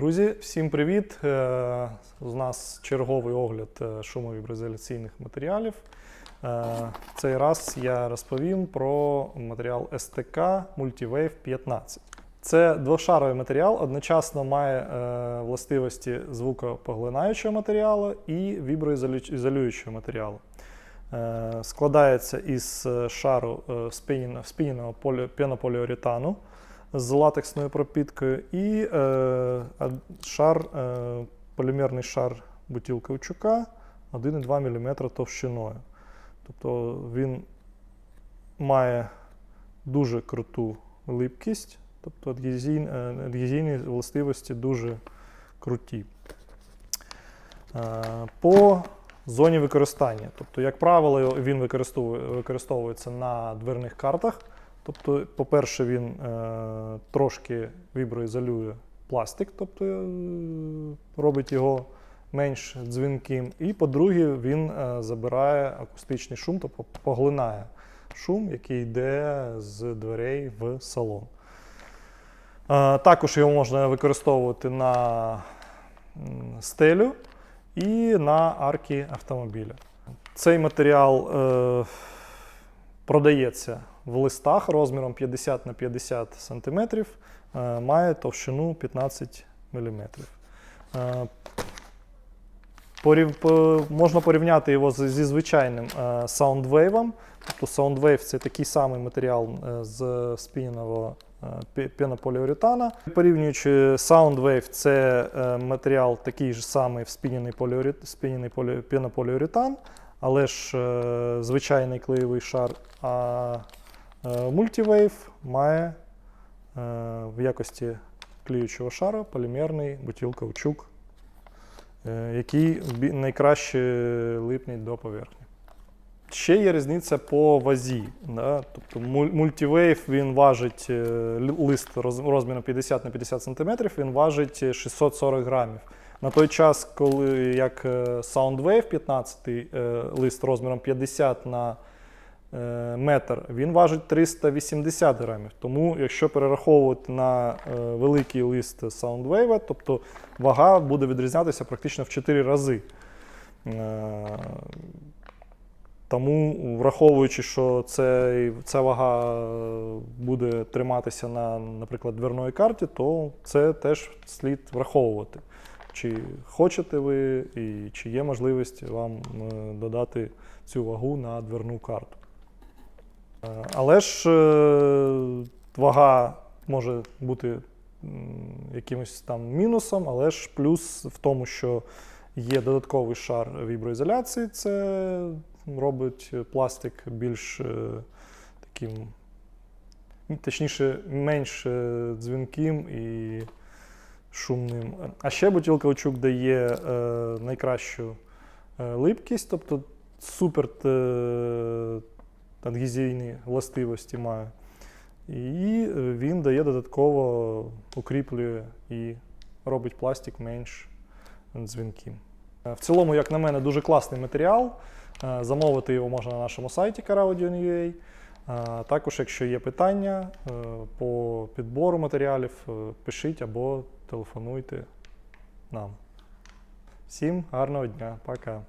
Друзі, всім привіт! Е, У нас черговий огляд е, шумовіброізоляційних матеріалів. Е, цей раз я розповім про матеріал СТК Multiwave 15. Це двошаровий матеріал, одночасно має е, властивості звукопоглинаючого матеріалу і віброізолюючого матеріалу. Е, Складається із е, шару е, спінено- спіненого полі- пенополіуретану з латексною пропіткою і е, шар, е, полімерний шар бутіл каучука 1,2 мм товщиною. Тобто він має дуже круту липкість, тобто е, адгезійні властивості дуже круті. Е, По зоні використання. Тобто, як правило, він використовується на дверних картах. Тобто, по-перше, він е, трошки віброізолює пластик, тобто е, робить його менш дзвінким. І по-друге, він е, забирає акустичний шум, тобто поглинає шум, який йде з дверей в салон. Е, також його можна використовувати на стелю і на арки автомобіля. Цей матеріал е, продається в листах розміром 50 на 50 см, е, має товщину 15 мм. Е, порів- по- можна порівняти його зі звичайним Soundwave. Тобто Soundwave це такий самий матеріал е, з спіненого пе- пенополіуретана. Порівнюючи Soundwave, це матеріал такий же самий в спінений, спінений полі, пенополіуретан, але ж звичайний клеєвий шар. А Multiwave має е, в якості клеючого шара полімерний бутіл каучук, е, який найкраще липнить до поверхні. Ще є різниця по вазі. Да? Тобто муль- Multiwave він важить е, лист розміром 50 на 50 см, він важить е, 640 грамів. На той час, коли як е, Soundwave 15 е, лист розміром 50 на е, метр, він важить 380 грамів. Тому, якщо перераховувати на е, великий лист Soundwave, тобто вага буде відрізнятися практично в 4 рази. Е, Тому, враховуючи, що це, ця вага е, буде триматися на, наприклад, дверної карті, то це теж слід враховувати. Чи хочете ви, і чи є можливість вам е, додати цю вагу на дверну карту. Е, Але ж е, вага може бути якимось там мінусом, але ж плюс в тому, що є додатковий шар віброізоляції, це робить пластик більш е, таким, точніше, менш дзвінким і шумним. А ще бутіл каучук дає найкращу липкість, тобто супер е, властивості має. І е, він дає додатково укріплює і робить пластик менш дзвінким. Е, В цілому, як на мене, дуже класний матеріал. Е, Замовити його можна на нашому сайті caraudio.ua. Е, Також, якщо є питання по підбору матеріалів, пишіть або телефонуйте нам. Всім гарного дня, пока.